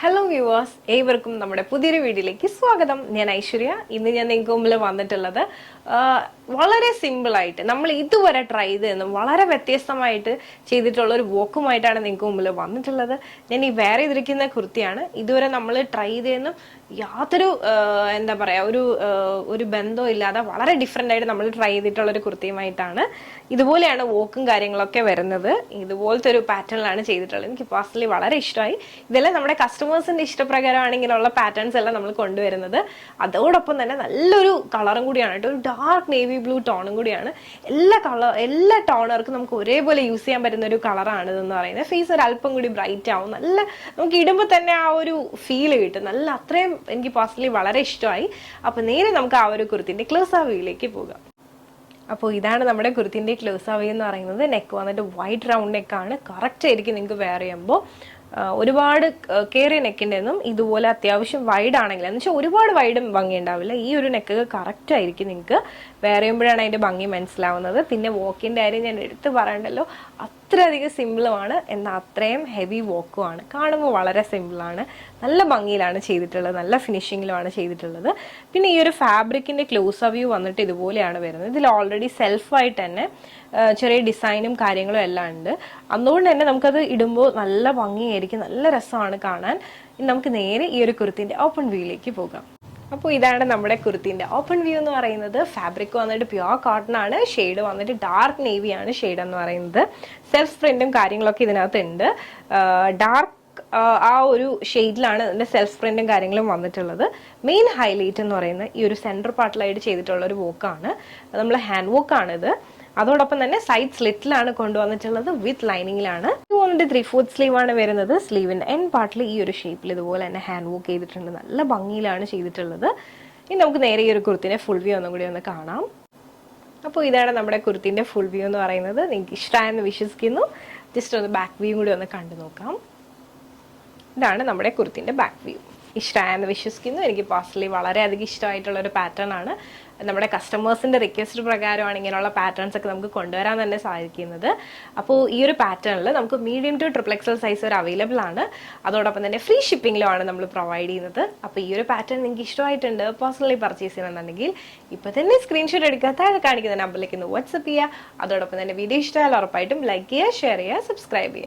Hello viewers ഏവർക്കും നമ്മുടെ പുതിയൊരു വീഡിയോയിലേക്ക് സ്വാഗതം. ഞാൻ ഐശ്വര്യ. ഇന്ന് ഞാൻ നിങ്ങൾക്ക് മുമ്പിൽ വന്നിട്ടുള്ളത് വളരെ സിമ്പിളായിട്ട് നമ്മൾ ഇതുവരെ ട്രൈ ചെയ്തെന്നും വളരെ വ്യത്യസ്തമായിട്ട് ചെയ്തിട്ടുള്ള ഒരു വോക്കുമായിട്ടാണ് നിങ്ങൾക്ക് മുമ്പിൽ വന്നിട്ടുള്ളത്. ഞാൻ ഈ വേറെ ഇതിരിക്കുന്ന കുർത്തിയാണ്. ഇതുവരെ നമ്മൾ ട്രൈ ചെയ്തെന്നും യാതൊരു എന്താ പറയുക ഒരു ഒരു ബന്ധവും ഇല്ലാതെ വളരെ ഡിഫറെന്റ് ആയിട്ട് നമ്മൾ ട്രൈ ചെയ്തിട്ടുള്ള ഒരു കുർത്തിയുമായിട്ടാണ് ഇതുപോലെയാണ് വോക്കും കാര്യങ്ങളൊക്കെ വരുന്നത്. ഇതുപോലത്തെ ഒരു പാറ്റേണിലാണ് ചെയ്തിട്ടുള്ളത്. എനിക്ക് പേഴ്സണലി വളരെ ഇഷ്ടമായി. ഇതെല്ലാം നമ്മുടെ കസ്റ്റമേഴ്സിന്റെ ഇഷ്ടപ്രകാരമാണെങ്കിലുള്ള പാറ്റേൺസ് എല്ലാം നമ്മൾ കൊണ്ടുവരുന്നത്. അതോടൊപ്പം തന്നെ നല്ലൊരു കളറും കൂടിയാണ് കേട്ടോ. ഒരു ഡാർക്ക് നേവി ബ്ലൂ ടോണും കൂടിയാണ്. എല്ലാ കളർ എല്ലാ ടോണർക്കും നമുക്ക് ഒരേപോലെ യൂസ് ചെയ്യാൻ പറ്റുന്ന ഒരു കളറാണ് ഇതെന്ന് പറയുന്നത്. ഫേസ് ഒരു അല്പം കൂടി ബ്രൈറ്റ് ആവും. നല്ല നമുക്ക് ഇടുമ്പോൾ തന്നെ ആ ഒരു ഫീൽ കിട്ടും. നല്ല അത്രയും എനിക്ക് പേഴ്സണലി വളരെ ഇഷ്ടമായി. അപ്പൊ നേരെ നമുക്ക് ആ ഒരു കുർത്തിന്റെ ക്ലോസ് ആ പോകാം. അപ്പോൾ ഇതാണ് നമ്മുടെ കുർത്തിന്റെ ക്ലോസ് അവി എന്ന് പറയുന്നത്. നെക്ക് വന്നിട്ട് വൈറ്റ് റൗണ്ട് നെക്കാണ് കറക്റ്റ് ആയിരിക്കും നിങ്ങൾക്ക് വെയർ ചെയ്യുമ്പോൾ ഒരുപാട് കയറിയ നെക്കിന്റെ ഒന്നും ഇതുപോലെ അത്യാവശ്യം വൈഡ് ആണെങ്കിൽ എന്ന് വെച്ചാൽ ഒരുപാട് വൈഡും ഭംഗി ഉണ്ടാവില്ല ഈ ഒരു നെക്ക് കറക്റ്റ് ആയിരിക്കും നിങ്ങൾക്ക് വേറെയുമ്പോഴാണ് അതിന്റെ ഭംഗി മനസ്സിലാവുന്നത്. പിന്നെ വോക്കിന്റെ കാര്യം ഞാൻ എടുത്ത് പറയണ്ടല്ലോ. അത്രയധികം സിമ്പിളുമാണ് എന്നാൽ അത്രയും ഹെവി വോക്കുമാണ് കാണുമ്പോൾ വളരെ സിമ്പിളാണ് നല്ല ഭംഗിയിലാണ് ചെയ്തിട്ടുള്ളത് നല്ല ഫിനിഷിങ്ങിലുമാണ് ചെയ്തിട്ടുള്ളത്. പിന്നെ ഈ ഒരു ഫാബ്രിക്കിന്റെ ക്ലോസ് വ്യൂ വന്നിട്ട് ഇതുപോലെയാണ് വരുന്നത്. ഇതിൽ ഓൾറെഡി സെൽഫായിട്ട് തന്നെ ചെറിയ ഡിസൈനും കാര്യങ്ങളും എല്ലാം ഉണ്ട്. അതുകൊണ്ട് തന്നെ നമുക്കത് ഇടുമ്പോൾ നല്ല ഭംഗിയായിരിക്കും നല്ല രസമാണ് കാണാൻ. നമുക്ക് നേരെ ഈ ഒരു കുർത്തിന്റെ ഓപ്പൺ വ്യൂയിലേക്ക് പോകാം. അപ്പോൾ ഇതാണ് നമ്മുടെ കുർത്തിന്റെ ഓപ്പൺ വ്യൂ എന്ന് പറയുന്നത്. ഫാബ്രിക് വന്നിട്ട് പ്യുവർ കോട്ടൺ ആണ്. ഷെയ്ഡ് വന്നിട്ട് ഡാർക്ക് നേവിയാണ് ഷെയ്ഡ് എന്ന് പറയുന്നത്. സെൽഫ് പ്രിന്റും കാര്യങ്ങളൊക്കെ ഇതിനകത്ത് ഉണ്ട് ഡാർക്ക് ആ ഒരു ഷെയ്ഡിലാണ് അതിന്റെ സെൽഫ് പ്രിന്റും കാര്യങ്ങളും വന്നിട്ടുള്ളത്. മെയിൻ ഹൈലൈറ്റ് എന്ന് പറയുന്നത് ഈ ഒരു സെന്റർ പാർട്ടിലായിട്ട് ചെയ്തിട്ടുള്ള ഒരു വോക്കാണ് നമ്മൾ ഹാൻഡ് വോക്കാണിത് അതോടൊപ്പം തന്നെ സൈഡ് സ്ലിറ്റിലാണ് കൊണ്ടുവന്നിട്ടുള്ളത് വിത്ത് ലൈനിങ്ങിലാണ് ഇത് വന്നിട്ട് ത്രീ ഫോർത്ത് സ്ലീവ് ആണ് വരുന്നത്. സ്ലീവിന്റെ എൻ പാർട്ടിൽ ഈ ഒരു ഷേപ്പിൽ ഇതുപോലെ തന്നെ ഹാൻഡ് വോക്ക് ചെയ്തിട്ടുണ്ട്. നല്ല ഭംഗിയിലാണ് ചെയ്തിട്ടുള്ളത്. ഇനി നമുക്ക് നേരെ ഈ ഒരു കുർത്തിനെ ഫുൾ വ്യൂ ഒന്നും കൂടി ഒന്ന് കാണാം. അപ്പോൾ ഇതാണ് നമ്മുടെ കുർത്തിന്റെ ഫുൾ വ്യൂ എന്ന് പറയുന്നത്. നിങ്ങൾക്ക് ഇഷ്ടമായെന്ന് വിശ്വസിക്കുന്നു. ജസ്റ്റ് ഒന്ന് ബാക്ക് വ്യൂ കൂടി ഒന്ന് കണ്ടു നോക്കാം. ഇതാണ് നമ്മുടെ കുർത്തിന്റെ ബാക്ക് വ്യൂ ഇഷ്ടമായെന്ന് വിശ്വസിക്കുന്നു. എനിക്ക് പേഴ്സണലി വളരെയധികം ഇഷ്ടമായിട്ടുള്ള ഒരു പാറ്റേൺ ആണ്. നമ്മുടെ കസ്റ്റമേഴ്സിന്റെ റിക്വസ്റ്റ് പ്രകാരമാണ് ഇങ്ങനെയുള്ള പാറ്റേൺസ് ഒക്കെ നമുക്ക് കൊണ്ടുവരാൻ തന്നെ സാധിക്കുന്നത്. അപ്പോൾ ഈ ഒരു പാറ്റേണിൽ നമുക്ക് medium to triple XL size ഒരു അവൈലബിൾ ആണ്. അതോടൊപ്പം തന്നെ ഫ്രീ ഷിപ്പിങ്ങിലുമാണ് നമ്മൾ പ്രൊവൈഡ് ചെയ്യുന്നത്. അപ്പോൾ ഈ ഒരു പാറ്റേൺ നിങ്ങൾക്ക് ഇഷ്ടമായിട്ടുണ്ട് പേഴ്സണലി പർച്ചേസ് ചെയ്യണമെന്നുണ്ടെങ്കിൽ ഇപ്പോൾ തന്നെ സ്ക്രീൻഷോട്ട് എടുക്കുക താഴെ കാണിക്കുന്ന നമ്പറിലേക്ക് ഒന്ന് വാട്സപ്പ് ചെയ്യുക. അതോടൊപ്പം തന്നെ വീഡിയോ ഇഷ്ടമായാലും ഉറപ്പായിട്ടും ലൈക്ക് ചെയ്യുക ഷെയർ ചെയ്യുക സബ്സ്ക്രൈബ് ചെയ്യുക.